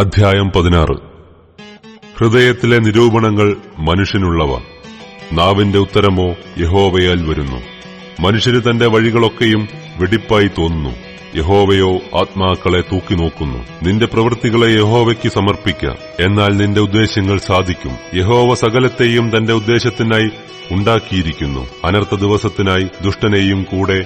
അധ്യായം പതിനാറ്. ഹൃദയത്തിലെ നിരൂപണങ്ങൾ മനുഷ്യനുള്ളവ. നാവിന്റെ ഉത്തരമോ യഹോവയാൽ വരുന്നു. മനുഷ്യന് തന്റെ വഴികളൊക്കെയും വെടിപ്പായി തോന്നുന്നു. യഹോവയോ ആത്മാക്കളെ തൂക്കി നോക്കുന്നു നിന്റെ പ്രവൃത്തികളെ യഹോവയ്ക്ക് സമർപ്പിക്ക. എന്നാൽ നിന്റെ ഉദ്ദേശങ്ങൾ സാധിക്കും. യഹോവ സകലത്തെയും തന്റെ ഉദ്ദേശത്തിനായി ഉണ്ടാക്കിയിരിക്കുന്നു. അനർത്ഥ ദിവസത്തിനായി ദുഷ്ടനെയും കൂടെ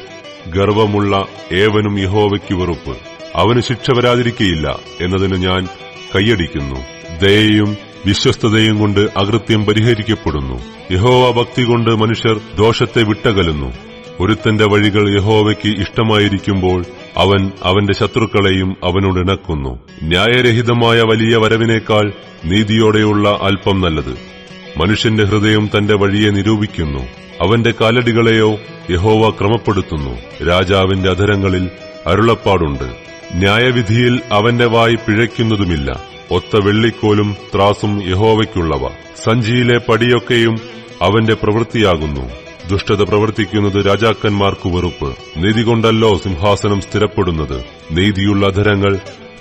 ഗർവമുള്ള ഏവനും യഹോവയ്ക്ക് വെറുപ്പ്. അവന് ശിക്ഷ വരാതിരിക്കയില്ല എന്നതിന് ഞാൻ കൈയടിക്കുന്നു. ദയയും വിശ്വസ്തതയും കൊണ്ട് അകൃത്യം പരിഹരിക്കപ്പെടുന്നു. യഹോവ ഭക്തി കൊണ്ട് മനുഷ്യർ ദോഷത്തെ വിട്ടകലുന്നു. ഒരുത്തന്റെ വഴികൾ യഹോവയ്ക്ക് ഇഷ്ടമായിരിക്കുമ്പോൾ അവൻ അവന്റെ ശത്രുക്കളെയും അവനോട് ഇണക്കുന്നു. ന്യായരഹിതമായ വലിയ വരവിനേക്കാൾ നീതിയോടെയുള്ള അല്പം നല്ലത്. മനുഷ്യന്റെ ഹൃദയം തന്റെ വഴിയെ നിരൂപിക്കുന്നു. അവന്റെ കാലടികളെയോ യഹോവ ക്രമപ്പെടുത്തുന്നു. രാജാവിന്റെ അധരങ്ങളിൽ അരുളപ്പാടുണ്ട്. ന്യായവിധിയിൽ അവന്റെ വായി പിഴയ്ക്കുന്നതുമില്ല. ഒത്ത വെള്ളിക്കോലും ത്രാസും യഹോവയ്ക്കുള്ളവ. സഞ്ചിയിലെ പടിയൊക്കെയും അവന്റെ പ്രവൃത്തിയാകുന്നു. ദുഷ്ടത പ്രവർത്തിക്കുന്നത് രാജാക്കന്മാർക്കു വെറുപ്പ്. നീതി കൊണ്ടല്ലോ സിംഹാസനം സ്ഥിരപ്പെടുന്നത്. നീതിയുള്ള അധരങ്ങൾ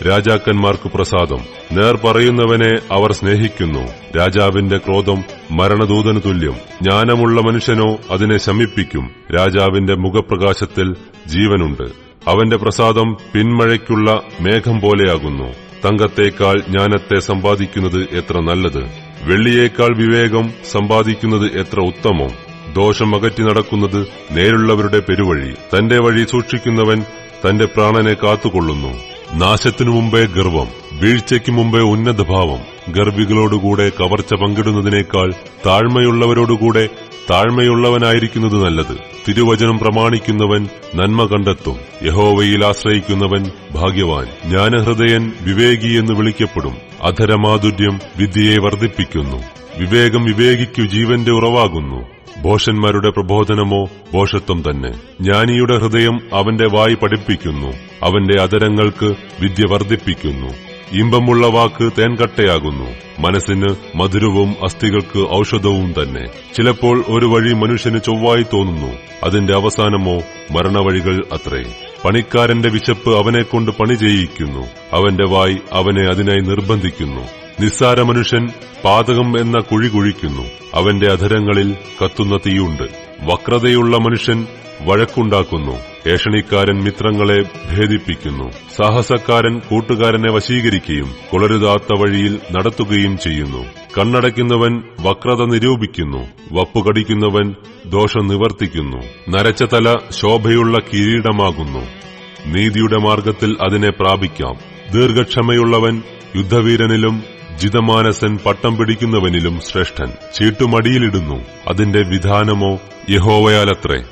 രാജാക്കന്മാർക്ക് പ്രസാദം. നേർ പറയുന്നവനെ അവർ സ്നേഹിക്കുന്നു. രാജാവിന്റെ ക്രോധം മരണദൂതനു തുല്യം. ജ്ഞാനമുള്ള മനുഷ്യനോ അതിനെ ശമിപ്പിക്കും. രാജാവിന്റെ മുഖപ്രകാശത്തിൽ ജീവനുണ്ട്. അവന്റെ പ്രസാദം പിന്മഴയ്ക്കുള്ള മേഘം പോലെയാകുന്നു. തങ്കത്തേക്കാൾ ജ്ഞാനത്തെ സമ്പാദിക്കുന്നത് എത്ര നല്ലത്. വെള്ളിയേക്കാൾ വിവേകം സമ്പാദിക്കുന്നത് എത്ര ഉത്തമം. ദോഷം അകറ്റി നടക്കുന്നത് നേരുള്ളവരുടെ പെരുവഴി. തന്റെ വഴി സൂക്ഷിക്കുന്നവൻ തന്റെ പ്രാണനെ കാത്തുകൊള്ളുന്നു. നാശത്തിനു മുമ്പേ ഗർവം വീഴ്ചയ്ക്ക് മുമ്പേ ഉന്നതഭാവം. ഗർഭികളോടുകൂടെ കവർച്ച പങ്കിടുന്നതിനേക്കാൾ താഴ്മയുള്ളവരോടുകൂടെ താഴ്മയുള്ളവനായിരിക്കുന്നത് നല്ലത്. തിരുവചനം പ്രമാണിക്കുന്നവൻ നന്മ കണ്ടെത്തും. യഹോവയിൽ ആശ്രയിക്കുന്നവൻ ഭാഗ്യവാൻ. ജ്ഞാനഹൃദയൻ വിവേകി എന്ന് വിളിക്കപ്പെടും. അധരമാധുര്യം വിദ്യയെ വർദ്ധിപ്പിക്കുന്നു. വിവേകം വിവേകിക്കു ജീവന്റെ ഉറവാകുന്നു. ഭോഷന്മാരുടെ പ്രബോധനമോ ഭോഷത്വം തന്നെ. ജ്ഞാനിയുടെ ഹൃദയം അവന്റെ വായി പഠിപ്പിക്കുന്നു. അവന്റെ അതരങ്ങൾക്ക് വിദ്യ വർദ്ധിപ്പിക്കുന്നു. ഇമ്പമുള്ള വാക്ക് തേൻകട്ടയാകുന്നു. മനസ്സിന് മധുരവും അസ്ഥികൾക്ക് ഔഷധവും തന്നെ. ചിലപ്പോൾ ഒരു വഴി മനുഷ്യന് ചൊവ്വായി തോന്നുന്നു. അതിന്റെ അവസാനമോ മരണവഴികൾ അത്രേ. പണിക്കാരന്റെ വിശപ്പ് അവനെക്കൊണ്ട് പണി ചെയ്യിക്കുന്നു. അവന്റെ വായ് അവനെ അതിനായി നിർബന്ധിക്കുന്നു. നിസ്സാര മനുഷ്യൻ പാതകം എന്ന കുഴി കുഴിക്കുന്നു. അവന്റെ അധരങ്ങളിൽ കത്തുന്ന തീയുണ്ട്. വക്രതയുള്ള മനുഷ്യൻ വഴക്കുണ്ടാക്കുന്നു. ഏഷണിക്കാരൻ മിത്രങ്ങളെ ഭേദിപ്പിക്കുന്നു. സാഹസക്കാരൻ കൂട്ടുകാരനെ വശീകരിക്കുകയും കുളരുതാത്ത വഴിയിൽ നടത്തുകയും ചെയ്യുന്നു. കണ്ണടയ്ക്കുന്നവൻ വക്രത നിരൂപിക്കുന്നു. വപ്പുകടിക്കുന്നവൻ ദോഷം നിവർത്തിക്കുന്നു. നരച്ച തല ശോഭയുള്ള കിരീടമാകുന്നു. നീതിയുടെ മാർഗത്തിൽ അതിനെ പ്രാപിക്കാം. ദീർഘക്ഷമയുള്ളവൻ യുദ്ധവീരനിലും ജിതമാനസൻ പട്ടം പിടിക്കുന്നവനിലും ശ്രേഷ്ഠൻ. ചീട്ടുമടിയിലിടുന്നു. അതിന്റെ വിധാനമോ യഹോവയാലത്രേ.